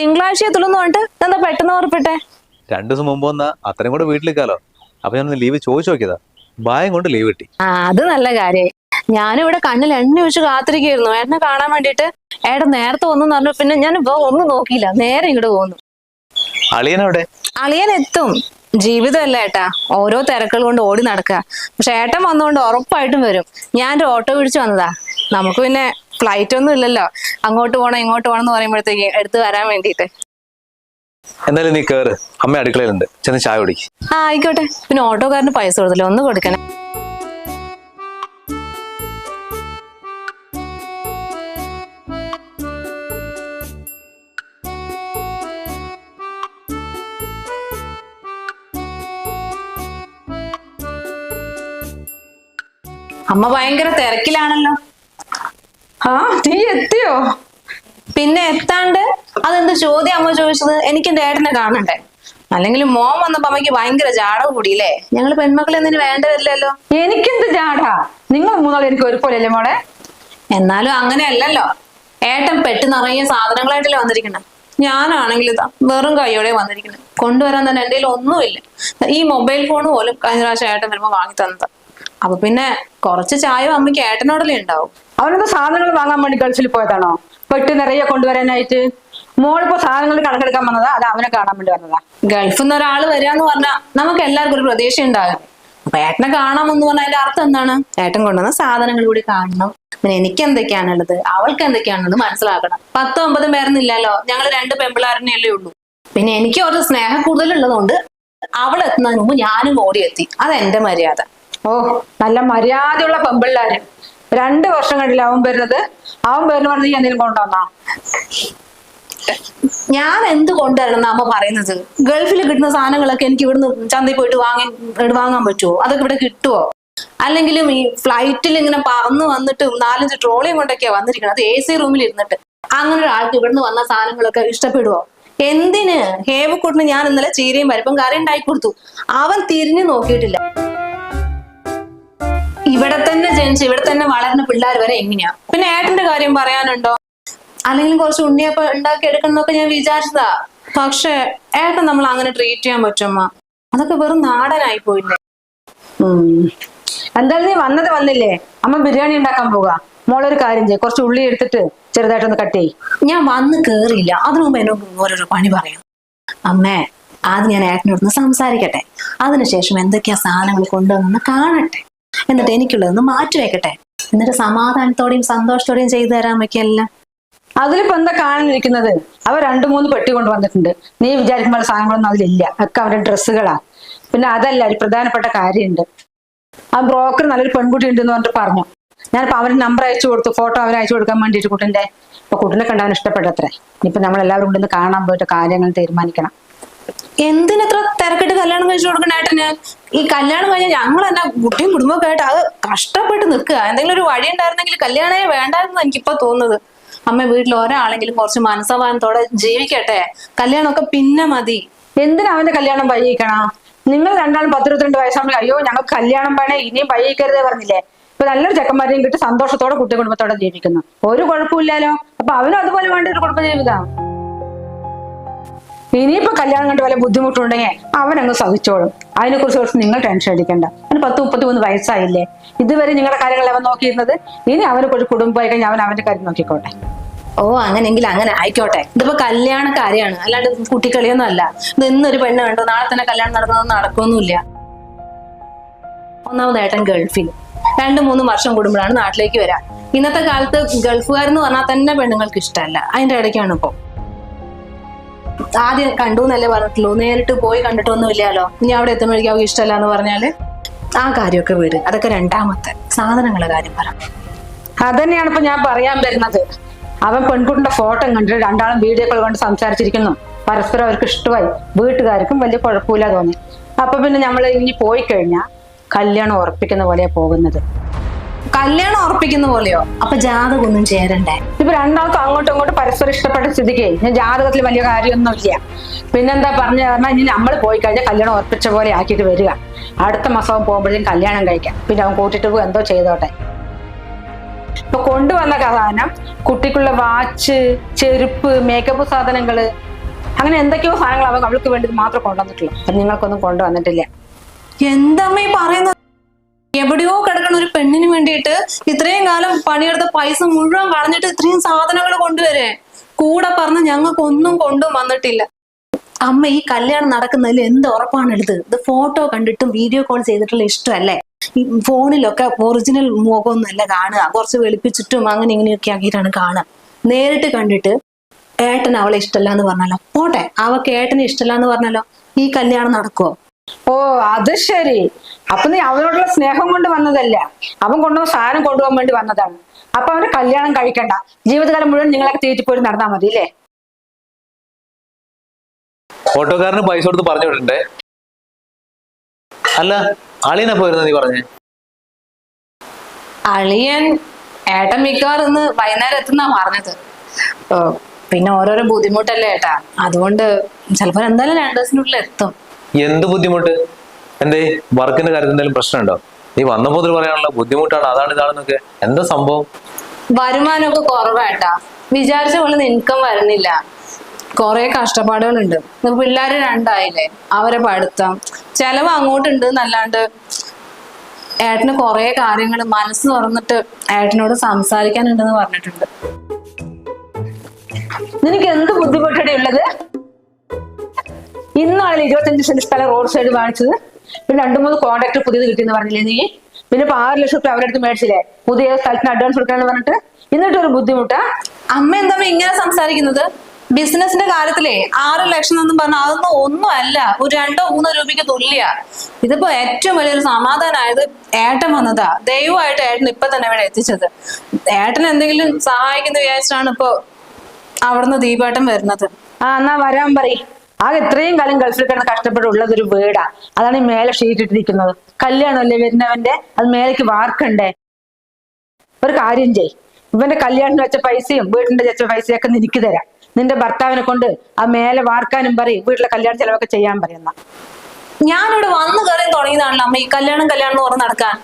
തിങ്കളാഴ്ച എത്തുള്ളൂ പറഞ്ഞിട്ട് എന്താ പെട്ടെന്ന് ഓർപ്പിട്ടെ രണ്ടു ദിവസം മുമ്പ് വന്നാ അത്രയും കൂടെ വീട്ടിലേക്കാലോ അപ്പൊ ഞാൻ ലീവ് ചോദിച്ചു നോക്കിയതാ. ഭയം കൊണ്ട് ലീവ് കിട്ടി. ആ അത് നല്ല കാര്യായി ഞാനിവിടെ കണ്ണിൽ എണ്ണ വെച്ച് കാത്തിരിക്കായിരുന്നു ഏട്ടനെ കാണാൻ വേണ്ടിട്ട് ഏട്ടൻ നേരത്തെ ഒന്നും പറഞ്ഞു പിന്നെ ഞാൻ ഇപ്പൊ ഒന്നും നോക്കിയില്ല. നേരെ ഇങ്ങോട്ട് പോന്നു. അളിയനവിടെ അളിയൻ എത്തും. ജീവിതമല്ല ഏട്ടാ. ഓരോ തിരക്കുകൾ കൊണ്ട് ഓടി നടക്കുക. പക്ഷെ ഏട്ടൻ വന്നുകൊണ്ട് ഉറപ്പായിട്ടും വരും. ഞാൻ ഒരു ഓട്ടോ പിടിച്ചു വന്നതാ. നമുക്ക് പിന്നെ ഫ്ലൈറ്റ് ഒന്നും ഇല്ലല്ലോ. അങ്ങോട്ട് പോകണം ഇങ്ങോട്ട് പോകണം എന്ന് പറയുമ്പോഴത്തേക്ക് എടുത്തു വരാൻ വേണ്ടിയിട്ട്. എന്തായാലും നീ കേറ്. അമ്മ അടുക്കളയിലുണ്ട്. ചെന്ന് ചായ കുടിക്ക്. ആ ആയിക്കോട്ടെ. പിന്നെ ഓട്ടോക്കാരന് പൈസ കൊടുത്തില്ല? ഒന്ന് കൊടുക്കണേ. അമ്മ ഭയങ്കര തിരക്കിലാണല്ലോ. ആ നീ എത്തിയോ? പിന്നെ എത്താണ്ട്? അതെന്ത് ചോദ്യം അമ്മ ചോദിച്ചത്? എനിക്ക് എന്റെ ഏട്ടനെ കാണണ്ടേ. അല്ലെങ്കിൽ മോൻ വന്നപ്പോ അമ്മയ്ക്ക് ഭയങ്കര ജാട കൂടിയില്ലേ? ഞങ്ങൾ പെൺമക്കളെ എന്തിനു വേണ്ടവരില്ലല്ലോ. എനിക്കെന്ത് ജാടാ? നിങ്ങൾ മൂന്നാളും എനിക്ക് ഒരുപോലെയല്ലേ മോളെ? എന്നാലും അങ്ങനെയല്ലല്ലോ. ഏട്ടൻ പെട്ട് നിറയെ സാധനങ്ങളായിട്ടല്ലേ വന്നിരിക്കണേ ഞാനാണെങ്കിൽ ഇതാ വെറും കൈയോടെ വന്നിരിക്കുന്നത് കൊണ്ടുവരാൻ തന്നെ എന്റെ ഒന്നുമില്ല. ഈ മൊബൈൽ ഫോൺ പോലും കഴിഞ്ഞ പ്രാവശ്യം ഏട്ടൻ വരുമ്പോൾ വാങ്ങി തന്നത്. അപ്പൊ പിന്നെ കുറച്ച് ചായ അമ്മയ്ക്ക് ഏട്ടനോടല്ലേ ഉണ്ടാവും. അവനെന്താ സാധനങ്ങൾ വാങ്ങാൻ വേണ്ടി ഗൾഫിൽ പോയതാണോ? പെട്ട് നിറയെ കൊണ്ടുവരാനായിട്ട്? മോളിപ്പോ സാധനങ്ങൾ കണക്കെടുക്കാൻ വന്നതാ? അത് അവനെ കാണാൻ വേണ്ടി വന്നതാ. ഗൾഫിൽ നിന്ന് ഒരാൾ വരാന്ന് പറഞ്ഞാൽ നമുക്ക് എല്ലാവർക്കും ഒരു പ്രതീക്ഷ ഉണ്ടാകും. അപ്പൊ ഏട്ടനെ കാണാമെന്ന് പറഞ്ഞാൽ അതിന്റെ അർത്ഥം എന്താണ്? ഏട്ടൻ കൊണ്ടുവന്ന സാധനങ്ങൾ കൂടി കാണണം. പിന്നെ എനിക്ക് എന്തൊക്കെയാണുള്ളത് അവൾക്ക് എന്തൊക്കെയാണുള്ളത് മനസ്സിലാക്കണം. പത്തോ ഒമ്പതും പേരൊന്നുമില്ലല്ലോ. ഞങ്ങൾ രണ്ട് പെമ്പിളാരനെയല്ലേ ഉള്ളൂ. പിന്നെ എനിക്ക് ഒരു സ്നേഹം കൂടുതലുള്ളതുകൊണ്ട് അവൾ എത്തുന്നതിന് മുമ്പ് ഞാനും ഓടിയെത്തി അതെന്റെ മര്യാദ. ഓ നല്ല മര്യാദയുള്ള പെമ്പിള്ളാര്. രണ്ട് വർഷം കണ്ടില്ല അവൻ വരുന്നത്? അവൻ വരുന്ന പറഞ്ഞ എന്തെങ്കിലും കൊണ്ടുവന്നാ? ഞാൻ എന്ത് കൊണ്ടുവരണം അമ്മ പറയുന്നത്? ഗൾഫിൽ കിട്ടുന്ന സാധനങ്ങളൊക്കെ എനിക്ക് ഇവിടുന്ന് ചന്തയിൽ പോയിട്ട് വാങ്ങി വാങ്ങാൻ പറ്റുമോ അതൊക്കെ ഇവിടെ കിട്ടുമോ അല്ലെങ്കിലും ഈ ഫ്ലൈറ്റിൽ ഇങ്ങനെ പറന്ന് വന്നിട്ട് നാലഞ്ച് ട്രോളിയും കൊണ്ടൊക്കെയാ വന്നിരിക്കുന്നത് അത് എ സി റൂമിൽ ഇരുന്നിട്ട്. അങ്ങനെ ഒരാൾക്ക് ഇവിടുന്ന് വന്ന സാധനങ്ങളൊക്കെ ഇഷ്ടപ്പെടുവോ? എന്തിന്? ഹേവക്കൂട്ടിന് ഞാൻ ഇന്നലെ ചീരയും പരിപ്പും കറി ഉണ്ടാക്കി കൊടുത്തു. അവൻ തിരിഞ്ഞു നോക്കിയിട്ടില്ല. ഇവിടെ തന്നെ ജനിച്ച് ഇവിടെ തന്നെ വളർന്ന പിള്ളേർ വരെ എങ്ങനെയാ? പിന്നെ ഏട്ടന്റെ കാര്യം പറയാനുണ്ടോ? അല്ലെങ്കിൽ കുറച്ച് ഉണ്ണിയപ്പം ഉണ്ടാക്കി എടുക്കണമെന്നൊക്കെ ഞാൻ വിചാരിച്ചതാ. പക്ഷെ ഏട്ടൻ നമ്മൾ അങ്ങനെ ട്രീറ്റ് ചെയ്യാൻ പറ്റുമ്മ അതൊക്കെ വെറും നാടനായി പോയില്ലേ. എന്തായാലും നീ വന്നത് വന്നില്ലേ? അമ്മ ബിരിയാണി ഉണ്ടാക്കാൻ പോകാ. മോളൊരു കാര്യം ചെയ്യ്. കുറച്ച് ഉള്ളി എടുത്തിട്ട് ചെറുതായിട്ടൊന്ന് കട്ട് ചെയ് ഞാൻ വന്ന് കേറിയില്ല. അതിനു മുമ്പ് എന്നോട് ഓരോരോ പണി പറയാം. അമ്മേ ആദ്യം ഞാൻ ഏട്ടനോടൊന്ന് സംസാരിക്കട്ടെ. അതിനുശേഷം എന്തൊക്കെയാ സാധനങ്ങൾ കൊണ്ടുവന്നെന്ന് കാണട്ടെ. എന്നിട്ട് എനിക്കുള്ളതൊന്ന് മാറ്റി വെക്കട്ടെ. എന്നിട്ട് സമാധാനത്തോടെയും സന്തോഷത്തോടെയും ചെയ്തു തരാൻ വയ്ക്കല്ല അതിലിപ്പോ എന്താ കാണാനിരിക്കുന്നത് അവ രണ്ടു മൂന്ന് പെട്ടി കൊണ്ടുവന്നിട്ടുണ്ട് നീ വിചാരിക്കുമ്പോൾ സാധനങ്ങളൊന്നും അതിലില്ല. ഒക്കെ അവരുടെ ഡ്രസ്സുകളാ. പിന്നെ അതല്ല ഒരു പ്രധാനപ്പെട്ട കാര്യമുണ്ട്. ആ ബ്രോക്കർ നല്ലൊരു പെൺകുട്ടി ഉണ്ടെന്ന് പറഞ്ഞിട്ട് പറഞ്ഞു. ഞാനിപ്പോ അവന് നമ്പർ അയച്ചു കൊടുത്തു. ഫോട്ടോ അവന് അയച്ചു കൊടുക്കാൻ വേണ്ടിയിട്ട് കുട്ടിന്റെ. ഇപ്പൊ കുട്ടിനെ കണ്ടവൻ ഇഷ്ടപ്പെട്ടത്രേ. ഇനിയിപ്പോ നമ്മൾ എല്ലാവരും കൂടി കാണാൻ പോയിട്ട് കാര്യങ്ങൾ തീരുമാനിക്കണം. എന്തിനത്ര തിരക്കിട്ട് കല്യാണം കഴിച്ചു കൊടുക്കണ ഏട്ടന്? ഈ കല്യാണം കഴിഞ്ഞാൽ ഞങ്ങൾ തന്നെ കുട്ടിയും കുടുംബമൊക്കെ ആയിട്ട് അത് കഷ്ടപ്പെട്ട് നിൽക്കുക. എന്തെങ്കിലും ഒരു വഴി ഉണ്ടായിരുന്നെങ്കിൽ കല്യാണമേ വേണ്ടായിരുന്നു എനിക്കിപ്പോ തോന്നുന്നത്. അമ്മ വീട്ടിൽ ഒരാളെങ്കിലും കുറച്ച് മനസ്സമാനത്തോടെ ജീവിക്കട്ടെ. കല്യാണമൊക്കെ പിന്നെ മതി. എന്തിനാ അവന്റെ കല്യാണം വൈകിക്കണ? നിങ്ങൾ രണ്ടാളും പത്തിരുപത്തിരണ്ട് വയസ്സാകുമ്പോൾ അയ്യോ ഞങ്ങൾ കല്യാണം വേണേ ഇനിയും വൈകിക്കരുതേ പറഞ്ഞില്ലേ? ഇപ്പൊ നല്ലൊരു ചെക്കന്മാരെയും കിട്ടി സന്തോഷത്തോടെ കുട്ടി കുടുംബത്തോടെ ജീവിക്കുന്നു. ഒരു കുഴപ്പമില്ലല്ലോ. അപ്പൊ അവനും അതുപോലെ വേണ്ട ഒരു കുടുംബ ജീവിതം. ഇനിയിപ്പോ കല്യാണം കണ്ട് വല്ല ബുദ്ധിമുട്ടുണ്ടെങ്കിൽ അവനങ്ങ് സഹിച്ചോളും. അതിനെ കുറിച്ച് നിങ്ങൾ ടെൻഷൻ അടിക്കണ്ട. അവന് പത്ത് മുപ്പത്തി മൂന്ന് വയസ്സായില്ലേ. ഇതുവരെ നിങ്ങളുടെ കാര്യങ്ങൾ അവൻ നോക്കിയിരുന്നത്? ഇനി അവന് കുറച്ച് കുടുംബമായി കഴിഞ്ഞാൽ അവൻ അവന്റെ കാര്യം നോക്കിക്കോട്ടെ. ഓ അങ്ങനെങ്കിൽ അങ്ങനെ ആയിക്കോട്ടെ. ഇതിപ്പോ കല്യാണ കാര്യമാണ്. അല്ലാണ്ട് കുട്ടിക്കളിയൊന്നും അല്ല. ഇത് ഇന്നൊരു പെണ്ണ് കണ്ടോ. നാളെ തന്നെ കല്യാണം നടന്നതൊന്നും നടക്കൊന്നുമില്ല ഒന്നാമത് ഏട്ടൻ ഗൾഫിൽ. രണ്ടു മൂന്ന് വർഷം കൂടുമ്പോഴാണ് നാട്ടിലേക്ക് വരാം ഇന്നത്തെ കാലത്ത് ഗൾഫുകാരെന്ന് പറഞ്ഞാൽ തന്നെ പെണ്ണുങ്ങൾക്ക് ഇഷ്ടമല്ല. അതിന്റെ ഇടയ്ക്കാണ് ഇപ്പോ. ആദ്യം കണ്ടു എന്നല്ലേ പറഞ്ഞിട്ടുള്ളൂ. നേരിട്ട് പോയി കണ്ടിട്ടൊന്നുമില്ലല്ലോ. ഇനി അവിടെ എത്തുമ്പോഴേക്കും അവർക്ക് ഇഷ്ടമല്ല എന്ന് പറഞ്ഞാൽ ആ കാര്യമൊക്കെ വീട്. അതൊക്കെ രണ്ടാമത്തെ സാധനങ്ങളെ കാര്യം പറ. അതന്നെയാണ് ഇപ്പൊ ഞാൻ പറയാൻ വരുന്നത്. അവൻ പെൺകുട്ടിന്റെ ഫോട്ടോ കണ്ടിട്ട് രണ്ടാളും വീഡിയോ കോൾ കൊണ്ട് സംസാരിച്ചിരിക്കുന്നു. പരസ്പരം അവർക്ക് ഇഷ്ടമായി. വീട്ടുകാർക്കും വലിയ കുഴപ്പമില്ല തോന്നി. അപ്പൊ പിന്നെ നമ്മൾ ഇനി പോയി കഴിഞ്ഞാൽ കല്യാണം ഉറപ്പിക്കുന്ന പോലെയാ പോകുന്നത്. കല്യാണം ഉറപ്പിക്കുന്ന പോലെയോ? അപ്പൊ ജാതകം ഒന്നും ചേരണ്ടേ? ഇപ്പൊ രണ്ടാൾക്കും അങ്ങോട്ടും ഇങ്ങോട്ടും പരസ്പരം ഇഷ്ടപ്പെട്ട സ്ഥിതിക്ക് ഞാൻ ജാതകത്തിൽ വലിയ കാര്യമൊന്നുമില്ല. പിന്നെന്താ പറഞ്ഞു പറഞ്ഞാൽ ഇനി നമ്മൾ പോയി കഴിഞ്ഞാൽ കല്യാണം ഉറപ്പിച്ച പോലെ ആക്കിയിട്ട് വരിക. അടുത്ത മാസം പോകുമ്പോഴേക്കും കല്യാണം കഴിക്കാം. പിന്നെ അവൻ കൂട്ടിട്ട് പോകും എന്തോ ചെയ്തോട്ടെ. ഇപ്പൊ കൊണ്ടുവന്ന സാധനം കുട്ടിക്കുള്ള വാച്ച് ചെരുപ്പ് മേക്കപ്പ് സാധനങ്ങൾ അങ്ങനെ എന്തൊക്കെയോ സാധനങ്ങൾ അവൾക്ക് വേണ്ടി മാത്രം കൊണ്ടുവന്നിട്ടുള്ളൂ. അത് നിങ്ങൾക്കൊന്നും കൊണ്ടുവന്നിട്ടില്ല. എന്തമ്മ ഈ പറയുന്നത്? എവിടെയോ കിടക്കണ ഒരു പെണ്ണിന് വേണ്ടിയിട്ട് ഇത്രയും കാലം പണിയെടുത്ത പൈസ മുഴുവൻ കളഞ്ഞിട്ട് ഇത്രയും സാധനങ്ങൾ കൊണ്ടുവരെ. കൂടെ പറഞ്ഞ് ഞങ്ങൾക്ക് ഒന്നും കൊണ്ടും വന്നിട്ടില്ല. അമ്മ ഈ കല്യാണം നടക്കുന്നതിൽ എന്ത് ഉറപ്പാണ് എടുത്തത് ഇത് ഫോട്ടോ കണ്ടിട്ടും വീഡിയോ കോൾ ചെയ്തിട്ടുള്ള ഇഷ്ടമല്ലേ? ഈ ഫോണിലൊക്കെ ഒറിജിനൽ മുഖമൊന്നുമല്ല കാണുക. കുറച്ച് വെളുപ്പിച്ചിട്ടും അങ്ങനെ ഇങ്ങനെയൊക്കെ ആക്കിയിട്ടാണ് കാണുക. നേരിട്ട് കണ്ടിട്ട് ഏട്ടൻ അവളെ ഇഷ്ടമല്ല എന്ന് പറഞ്ഞല്ലോ. പോട്ടെ അവക്ക് ഏട്ടനെ ഇഷ്ടമല്ല എന്ന് പറഞ്ഞല്ലോ. ഈ കല്യാണം നടക്കുവോ? ഓ അത് ശരി. അപ്പൊ നീ അവനോടുള്ള സ്നേഹം കൊണ്ട് വന്നതല്ല. അവൻ കൊണ്ടുവന്ന സാധനം കൊണ്ടുപോകാൻ വേണ്ടി വന്നതാണ്. അപ്പൊ അവന് കല്യാണം കഴിക്കണ്ട. ജീവിതകാലം മുഴുവൻ നിങ്ങളൊക്കെ തീറ്റിപ്പോയി നടന്നാ മതി അല്ലേ ഓട്ടോക്കാരന് പൈസ കൊടുത്ത് പറഞ്ഞു വിടണ്ടേ? അല്ല അളിയനെ പോയിരുന്നു നീ പറഞ്ഞേ? അളിയൻ ഏട്ടൻ മിക്കവാറും ഇന്ന് വൈകുന്നേരം എത്തുന്നാ പറഞ്ഞത്. പിന്നെ ഓരോരോ ബുദ്ധിമുട്ടല്ലേ ഏട്ടാ. അതുകൊണ്ട് ചിലപ്പോൾ എന്തായാലും രണ്ടു ദിവസത്തിനുള്ളിൽ എത്തും. എന്ത് ബുദ്ധിമുട്ട്? എന്തേ? വർക്കിന്റെ കാര്യത്തിൽ എന്തെങ്കിലും പ്രശ്നമുണ്ടോ? നീ വന്ന മുതൽ പറയാനുള്ള ബുദ്ധിമുട്ടാണ്? അതാണ് ഇതാണെന്നൊക്കെ. എന്താ സംഭവം? വരുമാനമൊക്കെ കുറവാട്ടാ വിചാരിച്ച പോലെ ഇൻകം വരുന്നില്ല. കുറെ കഷ്ടപ്പാടുകളുണ്ട്. പിള്ളേര് രണ്ടായില്ലേ? അവരെ പഠിത്തം. ചെലവ് അങ്ങോട്ടുണ്ട് എന്നല്ലാണ്ട് ഏട്ടന് കുറെ കാര്യങ്ങൾ മനസ്സ് തുറന്നിട്ട് ഏട്ടനോട് സംസാരിക്കാനുണ്ടെന്ന് പറഞ്ഞിട്ടുണ്ട്. നിനക്ക് എന്ത് ബുദ്ധിമുട്ടടെ ഉള്ളത്? ഇന്നാണ് ഇരുപത്തഞ്ച് സെന്റ് സ്ഥലം റോഡ് സൈഡ് വാങ്ങിച്ചത് പിന്നെ രണ്ടു മൂന്ന് കോൺട്രാക്ട് പുതിയത് കിട്ടിയെന്ന് പറഞ്ഞില്ലേ നീ? പിന്നെ ഇപ്പൊ ആറ് ലക്ഷം റുപ്യ അവരുടെ അടുത്ത് മേടിച്ചില്ലേ? പുതിയ സ്ഥലത്തിന് അഡ്വാൻസ് കൊടുക്കാന്ന് പറഞ്ഞിട്ട്. എന്നിട്ട് ഒരു ബുദ്ധിമുട്ടാ? അമ്മ എന്താ ഇങ്ങനെ സംസാരിക്കുന്നത്? ബിസിനസിന്റെ കാര്യത്തിലേ ആറ് ലക്ഷം എന്നും പറഞ്ഞാൽ അതൊന്നും ഒന്നും അല്ല. ഒരു രണ്ടോ മൂന്നോ രൂപയ്ക്ക് തുല്യ. ഇതിപ്പോ ഏറ്റവും വലിയൊരു സമാധാനമായത് ഏട്ടൻ വന്നതാ. ദൈവമായിട്ട് ഏട്ടൻ ഇപ്പൊ തന്നെ ഇവിടെ എത്തിച്ചത്. ഏട്ടൻ എന്തെങ്കിലും സഹായിക്കുന്ന വിചാരിച്ചാണ് ഇപ്പൊ അവിടുന്ന് ദീപേട്ടൻ വരുന്നത്. ആ എന്നാ വരാൻ പറ ആകെ ഇത്രയും കാലം ഗൾഫിൽ കിടന്ന് കഷ്ടപ്പെട്ടുള്ളത് ഒരു വീടാ. അതാണ് ഈ മേലെ ഷീറ്റ് ഇട്ടിരിക്കുന്നത്. കല്യാണമല്ലേ വരുന്നവന്റെ? അത് മേലേക്ക് വാർക്കണ്ടേ? ഒരു കാര്യം ചെയ് ഇവന്റെ കല്യാണത്തിന് വെച്ച പൈസയും വീടിന്റെ വെച്ച പൈസയൊക്കെ നിനക്ക് തരാം. നിന്റെ ഭർത്താവിനെ കൊണ്ട് ആ മേലെ വാർക്കാനും പറയും. വീട്ടിലെ കല്യാണ ചെലവൊക്കെ ചെയ്യാൻ പറയുന്ന ഞാനിവിടെ വന്നു കയറി തുടങ്ങിയതാണല്ലോ അമ്മ. ഈ കല്യാണം കല്യാണം എന്ന് നടക്കാൻ.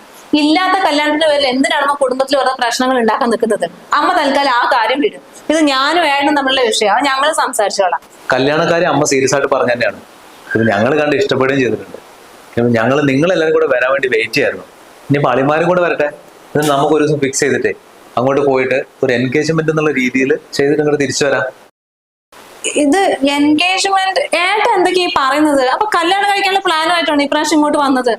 ഇല്ലാത്ത കല്യാണത്തിന്റെ പേരിൽ എന്തിനാണ് കുടുംബത്തിൽ വെറുതെ പ്രശ്നങ്ങൾ ഉണ്ടാക്കാൻ നിൽക്കുന്നത്? അമ്മ തൽക്കാലം ആ കാര്യം വിടും. ഇത് ഞാനും ഏട്ടനും തമ്മിലുള്ള വിഷയം. അത് ഞങ്ങൾ സംസാരിച്ചോളാം. കല്യാണക്കാരെ അമ്മ സീരിയസ് ആയിട്ട് പറഞ്ഞു തന്നെയാണ്. ഇത് ഞങ്ങൾ കണ്ട് ഇഷ്ടപ്പെടുകയും ചെയ്തിട്ടുണ്ട്. ഞങ്ങൾ നിങ്ങളെല്ലാവരും കൂടെ വരാൻ വേണ്ടി വെയിറ്റ് ചെയ്യായിരുന്നു. ഇനി പാളിമാരും കൂടെ വരട്ടെ? ഇത് നമുക്ക് ഒരു ദിവസം ഫിക്സ് ചെയ്തിട്ട്. അങ്ങോട്ട് പോയിട്ട് ഒരു എൻഗേജ്മെന്റ് എന്നുള്ള രീതിയിൽ ചെയ്തിട്ട് ഇങ്ങോട്ട് തിരിച്ചു വരാം. ഇത് എൻഗേജ്മെന്റ് ഏട്ടാ എന്തൊക്കെയാ പറയുന്നത്? അപ്പൊ കല്യാണം കഴിക്കാനുള്ള പ്ലാനുമായിട്ടാണ് ഇപ്രാവശ്യം ഇങ്ങോട്ട് വന്നത്?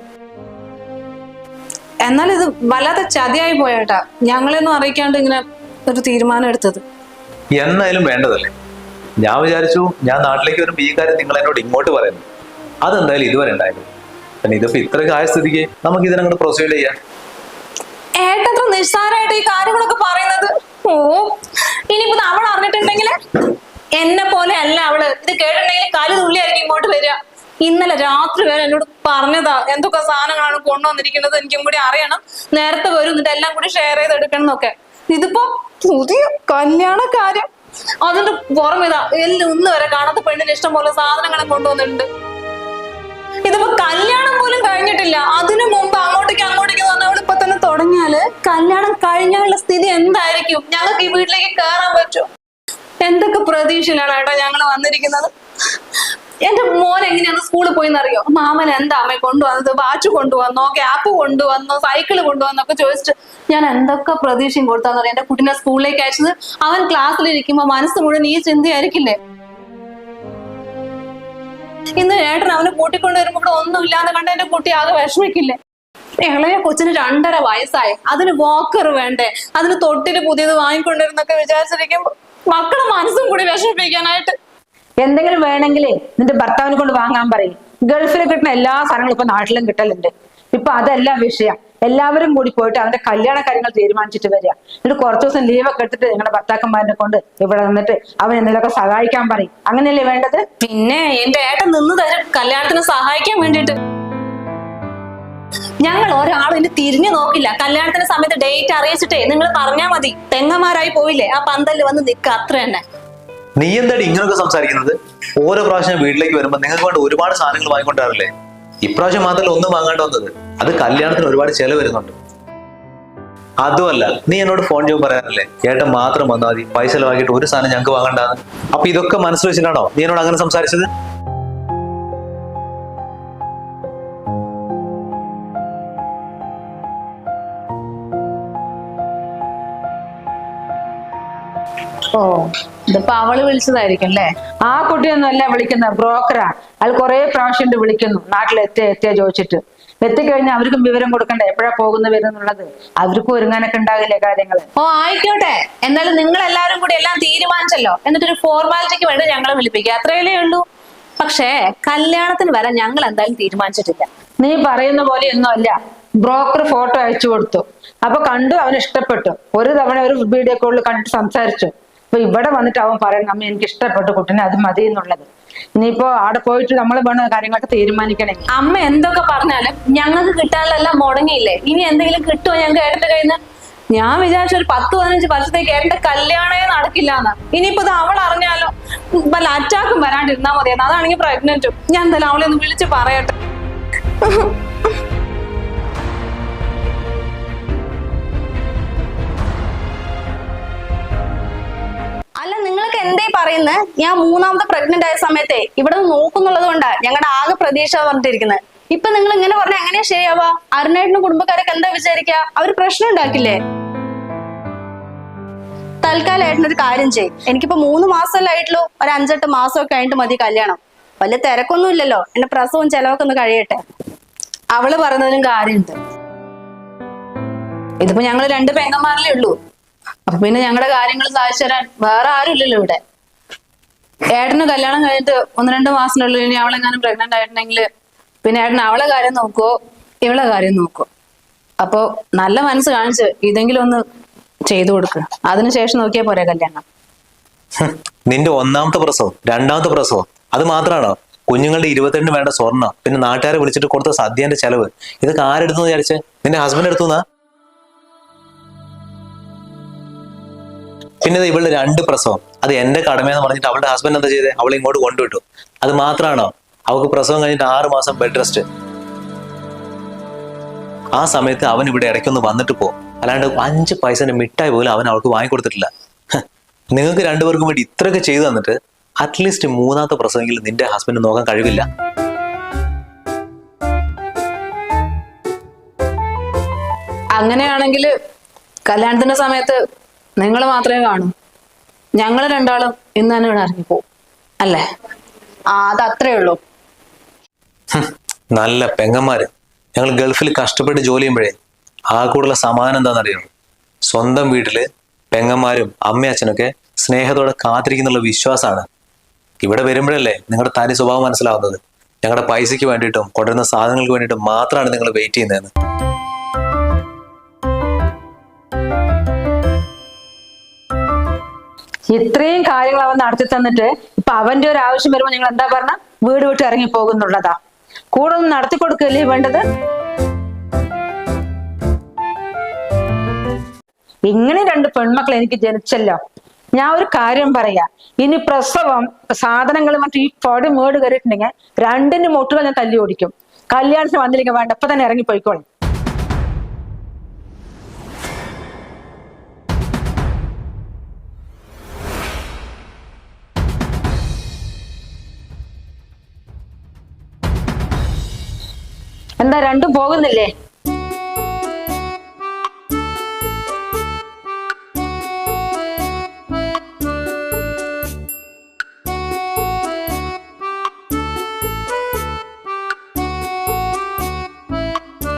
എന്നാൽ ഇത് വല്ലാതെ ചതിയായി പോയാട്ടാ. ഞങ്ങളെയൊന്നും അറിയിക്കാണ്ട് ഇങ്ങനെ ഒരു തീരുമാനം എടുത്തത്. എന്നായാലും വേണ്ടതല്ലേ? ഞാൻ വിചാരിച്ചു ഞാൻ നാട്ടിലേക്ക് വരുമ്പോൾ ഈ കാര്യം നിങ്ങൾ എന്നോട് ഇങ്ങോട്ട് പറയുന്നു. അതെന്തായാലും ഇതുവരെ ഉണ്ടായിരുന്നു പിന്നെ ഇതിപ്പോ ഇത്രയൊക്കെ ആയ സ്ഥിതിക്ക് നമുക്ക് ഇതിനങ്ങോട്ട് പ്രൊസീഡ് ചെയ്യാം. ഏട്ടൻ അത്ര നിസ്സാരമായിട്ട് ഈ കാര്യങ്ങളൊക്കെ പറയുന്നത്? ഓ ഇനിയിപ്പോ അവൾ അറിഞ്ഞിട്ടുണ്ടെങ്കിൽ എന്നെ പോലെ അല്ല അവൾ. ഇത് കേട്ടിട്ടുണ്ടെങ്കിൽ കാൽ തുള്ളിയായിരിക്കും ഇങ്ങോട്ട് വരിക. ഇന്നലെ രാത്രി വരെ എന്നോട് പറഞ്ഞതാ എന്തൊക്കെ സാധനങ്ങളാണ് കൊണ്ടുവന്നിരിക്കുന്നത് എനിക്കും കൂടി അറിയണം. നേരത്തെ വരും എന്നിട്ട് എല്ലാം കൂടി ഷെയർ ചെയ്ത് എടുക്കണം എന്നൊക്കെ. ഇതിപ്പോ പുതിയ കല്യാണ കാര്യം. അതിന്റെ പുറമിതാ എല്ലാം ഇന്ന് വരെ കാണാത്ത പെണ്ണിന് ഇഷ്ടം പോലെ സാധനങ്ങളും കൊണ്ടുവന്നിട്ടുണ്ട്. ഇതിപ്പോ കല്യാണം പോലും കഴിഞ്ഞിട്ടില്ല. അതിനു മുമ്പ് അങ്ങോട്ടേക്ക് അങ്ങോട്ടേക്ക് പറഞ്ഞവൾ ഇപ്പൊ തന്നെ തുടങ്ങിയാൽ കല്യാണം കഴിഞ്ഞുള്ള സ്ഥിതി എന്തായിരിക്കും? ഞങ്ങൾക്ക് ഈ വീട്ടിലേക്ക് കയറാൻ പറ്റും എന്തൊക്കെ പ്രതീക്ഷയിലാണ് ഏട്ടാ ഞങ്ങൾ വന്നിരിക്കുന്നത്? എന്റെ മോൻ എങ്ങനെയാണ് സ്കൂളിൽ പോയി എന്നറിയോ മാമൻ എന്താ അമ്മ കൊണ്ടുവന്നത്? വാച്ച് കൊണ്ടുവന്നോ? ക്യാപ്പ് കൊണ്ടുവന്നോ? സൈക്കിൾ കൊണ്ടുവന്നോ? ഒക്കെ ചോദിച്ചിട്ട് ഞാൻ എന്തൊക്കെ പ്രതീക്ഷയും കൊടുത്താന്ന് പറയാം എന്റെ കുട്ടീനെ സ്കൂളിലേക്ക് അയച്ചത് അവൻ ക്ലാസ്സിലിരിക്കുമ്പോ മനസ്സ് മുഴുവൻ നീ ചിന്തയായിരിക്കില്ലേ? ഇന്ന് ഏട്ടൻ അവനെ കൂട്ടിക്കൊണ്ട് വരുമ്പോ ഇവിടെ ഒന്നും ഇല്ലാന്ന് കണ്ട എന്റെ കുട്ടി ആകെ വിഷമിക്കില്ലേ? ഇളയ കൊച്ചിന് രണ്ടര വയസ്സായി. അതിന് വാക്കർ വേണ്ടേ? അതിന് തൊട്ടിൽ പുതിയത് വാങ്ങിക്കൊണ്ടിരുന്നൊക്കെ വിചാരിച്ചിരിക്കുമ്പോ മക്കളെ മനസ്സും കൂടി വിഷമിപ്പിക്കാനായിട്ട് എന്തെങ്കിലും വേണമെങ്കിൽ നിന്റെ ഭർത്താവിനെ കൊണ്ട് വാങ്ങാൻ പറയും. ഗൾഫിൽ കിട്ടുന്ന എല്ലാ സാധനങ്ങളും ഇപ്പൊ നാട്ടിലും കിട്ടലുണ്ട്. ഇപ്പൊ അതല്ല വിഷയം. എല്ലാവരും കൂടി പോയിട്ട് അവന്റെ കല്യാണ കാര്യങ്ങൾ തീരുമാനിച്ചിട്ട് വരിക. എന്നിട്ട് കുറച്ച് ദിവസം ലീവൊക്കെ എടുത്തിട്ട് നിങ്ങളുടെ ഭർത്താക്കന്മാരെ കൊണ്ട് ഇവിടെ നിന്നിട്ട് അവൻ എന്തെങ്കിലുമൊക്കെ സഹായിക്കാൻ പറയും. അങ്ങനെയല്ലേ വേണ്ടത്? പിന്നെ എന്റെ ഏട്ടൻ നിന്ന് തരും. കല്യാണത്തിന് സഹായിക്കാൻ വേണ്ടിട്ട് ഞങ്ങൾ ഒരാളും ഇനി തിരിഞ്ഞു നോക്കില്ല. കല്യാണത്തിന്റെ സമയത്ത് ഡേറ്റ് അറിയിച്ചിട്ടേ. നിങ്ങൾ പറഞ്ഞാ മതി. തെങ്ങന്മാരായി പോയില്ലേ? ആ പന്തലിൽ വന്ന് നിക്ക. അത്ര തന്നെ നീ എന്താടി ഇങ്ങനെയൊക്കെ സംസാരിക്കുന്നത്? ഓരോ പ്രാവശ്യം വീട്ടിലേക്ക് വരുമ്പോൾ നിങ്ങൾക്ക് വേണ്ട ഒരുപാട് സാധനങ്ങൾ വാങ്ങിക്കൊണ്ടാറില്ലേ ഇപ്രാവശ്യം മാത്രമല്ല ഒന്നും വാങ്ങാണ്ട് വന്നത്. അത് കല്യാണത്തിന് ഒരുപാട് ചെലവ് വരുന്നുണ്ട്. അതുമല്ല നീ എന്നോട് ഫോൺ ചെയ്യുമ്പോൾ പറയാറില്ലേ ഏട്ടൻ മാത്രം വന്നാൽ മതി പൈസ ഒരു സാധനം ഞങ്ങൾക്ക് വാങ്ങണ്ടാന്ന്? അപ്പൊ ഇതൊക്കെ മനസ്സിൽ വെച്ചിട്ടാണോ നീ എന്നോട് അങ്ങനെ സംസാരിച്ചത്? ഓ ഇതിപ്പോ അവൾ വിളിച്ചതായിരിക്കും അല്ലേ? ആ കുട്ടിയൊന്നും അല്ല വിളിക്കുന്ന ബ്രോക്കറാ അയാൾ കുറെ പ്രാവശ്യം വിളിക്കുന്നു നാട്ടിൽ എത്തിയ എത്തിയ ചോദിച്ചിട്ട്. എത്തിക്കഴിഞ്ഞാൽ അവർക്കും വിവരം കൊടുക്കണ്ടേ? എപ്പോഴാ പോകുന്നു വരുന്നുള്ളത്? അവർക്കും ഒരുങ്ങാനൊക്കെ ഉണ്ടാകില്ലേ കാര്യങ്ങൾ ഓ ആയിക്കോട്ടെ. എന്നാലും നിങ്ങൾ എല്ലാവരും കൂടി എല്ലാം തീരുമാനിച്ചല്ലോ. എന്നിട്ടൊരു ഫോർമാലിറ്റിക്ക് വേണ്ടി ഞങ്ങളെ വിളിപ്പിക്കുക. അത്രയല്ലേ ഉള്ളൂ. പക്ഷേ കല്യാണത്തിന് വരാൻ ഞങ്ങൾ എന്തായാലും തീരുമാനിച്ചിട്ടില്ല. നീ പറയുന്ന പോലെയൊന്നും അല്ല. ബ്രോക്കർ ഫോട്ടോ അയച്ചു കൊടുത്തു. അപ്പൊ കണ്ടു അവന് ഇഷ്ടപ്പെട്ടു. ഒരു തവണ ഒരു വീഡിയോ കോളിൽ കണ്ടിട്ട് സംസാരിച്ചു. അപ്പൊ ഇവിടെ വന്നിട്ട് അവൻ പറയണം അമ്മ എനിക്ക് ഇഷ്ടപ്പെട്ട കുട്ടീനെ അത് മതി എന്നുള്ളത്. ഇനിയിപ്പോ അവിടെ പോയിട്ട് നമ്മൾ വേണം കാര്യങ്ങളൊക്കെ തീരുമാനിക്കണേ? അമ്മ എന്തൊക്കെ പറഞ്ഞാലും ഞങ്ങൾക്ക് കിട്ടാനുള്ളതെല്ലാം മുടങ്ങിയില്ലേ? ഇനി എന്തെങ്കിലും കിട്ടുമോ ഞങ്ങൾക്ക് ഏട്ടന്റെ നിന്ന്? ഞാൻ വിചാരിച്ച ഒരു പത്ത് പതിനഞ്ച് വർഷത്തേക്ക് ഏട്ടന്റെ കല്യാണമേ നടക്കില്ല എന്ന് ഇനിയിപ്പോ ഇത് അവൾ അറിഞ്ഞാലോ? വല്ല അറ്റാക്കും വരാണ്ടിരുന്നാ മതിയെന്ന്. അതാണെങ്കിൽ പ്രഗ്നന്റും ഞാൻ എന്തായാലും അവളെ ഒന്ന് വിളിച്ച് പറയട്ടെ. അല്ല നിങ്ങൾക്ക് എന്തേ പറയുന്നത് ഞാൻ മൂന്നാമത്തെ പ്രഗ്നന്റ് ആയ സമയത്തെ ഇവിടെ നിന്ന് നോക്കുന്നുള്ളത് കൊണ്ടാ ഞങ്ങളുടെ ആകെ പ്രതീക്ഷ പറഞ്ഞിട്ടിരിക്കുന്നത് ഇപ്പൊ നിങ്ങൾ ഇങ്ങനെ പറഞ്ഞാൽ എങ്ങനെയാ ശരിയാവാ? അരുണേട്ടനും കുടുംബക്കാരൊക്കെ എന്താ വിചാരിക്കുക അവർ പ്രശ്നം ഉണ്ടാക്കില്ലേ? തൽക്കാലം ഏട്ടനൊരു കാര്യം ചെയ്യും. എനിക്കിപ്പോ മൂന്ന് മാസമല്ലേ ആയിട്ടുള്ളൂ. ഒരു അഞ്ചെട്ട് മാസമൊക്കെ കഴിഞ്ഞിട്ട് മതി കല്യാണം. വലിയ തിരക്കൊന്നും ഇല്ലല്ലോ. എന്റെ പ്രസവം ചെലവൊക്കെ ഒന്ന് കഴിയട്ടെ. അവൾ പറഞ്ഞതിനും കാര്യമുണ്ട്. ഇതിപ്പോ ഞങ്ങൾ രണ്ട് പെങ്ങന്മാരിലേ ഉള്ളൂ. അപ്പൊ പിന്നെ ഞങ്ങളുടെ കാര്യങ്ങൾ സാധിച്ചു തരാൻ വേറെ ആരുമില്ലല്ലോ ഇവിടെ. ഏട്ടന് കല്യാണം കഴിഞ്ഞിട്ട് ഒന്ന് രണ്ട് മാസത്തിനുള്ളിൽ ഇനി അവളെങ്ങാനും പ്രഗ്നന്റ് ആയിട്ടുണ്ടെങ്കിൽ പിന്നെ ഏട്ടൻ അവളെ കാര്യം നോക്കുവോ ഇവളെ കാര്യം നോക്കുവോ അപ്പോ നല്ല മനസ്സ് കാണിച്ച് ഇതെങ്കിലും ഒന്ന് ചെയ്തു കൊടുക്കുക അതിനുശേഷം നോക്കിയാൽ പോരെ കല്യാണം. നിന്റെ ഒന്നാമത്തെ പ്രസവം രണ്ടാമത്തെ പ്രസവം. അത് മാത്രമാണോ കുഞ്ഞുങ്ങളുടെ ഇരുപത്തിരണ്ട് വേണ്ട സ്വർണം. പിന്നെ നാട്ടുകാരെ വിളിച്ചിട്ട് കൊടുത്ത സദ്യന്റെ ചെലവ്. ഇതൊക്കെ ആരെടുത്തു വിചാരിച്ചേ? നിന്റെ ഹസ്ബൻഡ് എടുത്തുന്നാ പിന്നെ ഇവളുടെ രണ്ട് പ്രസവം. അത് എന്റെ കടമയെന്ന് പറഞ്ഞിട്ട് അവളുടെ ഹസ്ബൻഡ് എന്താ ചെയ്തേ? അവളെ ഇങ്ങോട്ട് കൊണ്ടുവിട്ടു. അത് മാത്രമാണോ അവൾക്ക് പ്രസവം കഴിഞ്ഞിട്ട് ആറ് മാസം ബെഡ് റെസ്റ്റ് ആ സമയത്ത് അവൻ ഇവിടെ ഇടയ്ക്കൊന്ന് വന്നിട്ട് പോകും അല്ലാണ്ട് അഞ്ച് പൈസന്റെ മിഠായി പോലും അവൻ അവൾക്ക് വാങ്ങിക്കൊടുത്തിട്ടില്ല കൊടുത്തിട്ടില്ല. നിങ്ങൾക്ക് രണ്ടുപേർക്കും വേണ്ടി ഇത്രയൊക്കെ ചെയ്തു തന്നിട്ട് അറ്റ്ലീസ്റ്റ് മൂന്നാമത്തെ പ്രസവമെങ്കിലും നിന്റെ ഹസ്ബൻഡ് നോക്കാൻ കഴിവില്ല. അങ്ങനെയാണെങ്കിൽ കല്യാണത്തിന്റെ സമയത്ത് നിങ്ങൾ മാത്രമേ കാണൂ. ഞങ്ങൾ രണ്ടാളും ഇന്ന് തന്നെ ഇവിടെ ഇറങ്ങിപ്പോവും അല്ലേ? ആ ഉള്ളൂ. നല്ല പെങ്ങന്മാര്. ഞങ്ങൾ ഗൾഫിൽ കഷ്ടപ്പെട്ട് ജോലി ചെയ്യുമ്പോഴേ ആ കൂടുതലുള്ള സമാധാനം എന്താണെന്നറിയണം സ്വന്തം വീട്ടിൽ പെങ്ങന്മാരും അമ്മയും അച്ഛനൊക്കെ സ്നേഹത്തോടെ കാത്തിരിക്കുന്നുള്ള വിശ്വാസമാണ് ഇവിടെ വരുമ്പോഴല്ലേ നിങ്ങളുടെ തനി സ്വഭാവം മനസ്സിലാവുന്നത്. ഞങ്ങളുടെ പൈസയ്ക്ക് വേണ്ടിയിട്ടും കൊണ്ടുവരുന്ന സാധനങ്ങൾക്ക് വേണ്ടിയിട്ടും മാത്രമാണ് നിങ്ങൾ വെയിറ്റ് ചെയ്യുന്നതെന്ന്. ഇത്രയും കാര്യങ്ങൾ അവൻ നടത്തി തന്നിട്ട് ഇപ്പൊ അവന്റെ ഒരു ആവശ്യം വരുമ്പോൾ നിങ്ങൾ എന്താ പറഞ്ഞ? വീട് വിട്ട് ഇറങ്ങി പോകുന്നുള്ളതാ. കൂടെ ഒന്ന് നടത്തി കൊടുക്കല്ലേ വേണ്ടത്? ഇങ്ങനെ രണ്ട് പെൺമക്കൾ എനിക്ക് ജനിച്ചല്ലോ. ഞാൻ ഒരു കാര്യം പറയാ. ഇനി പ്രസവം സാധനങ്ങൾ മറ്റു ഈ പൊടി മേട് കയറിയിട്ടുണ്ടെങ്കിൽ രണ്ടിന് മുട്ടുകൾ ഞാൻ തല്ലി ഓടിക്കും. കല്യാണത്തിന് വന്നില്ലെങ്കിൽ വേണ്ട ഇപ്പൊ തന്നെ ഇറങ്ങി പോയിക്കോളും എന്താ രണ്ടും പോകുന്നില്ലേ?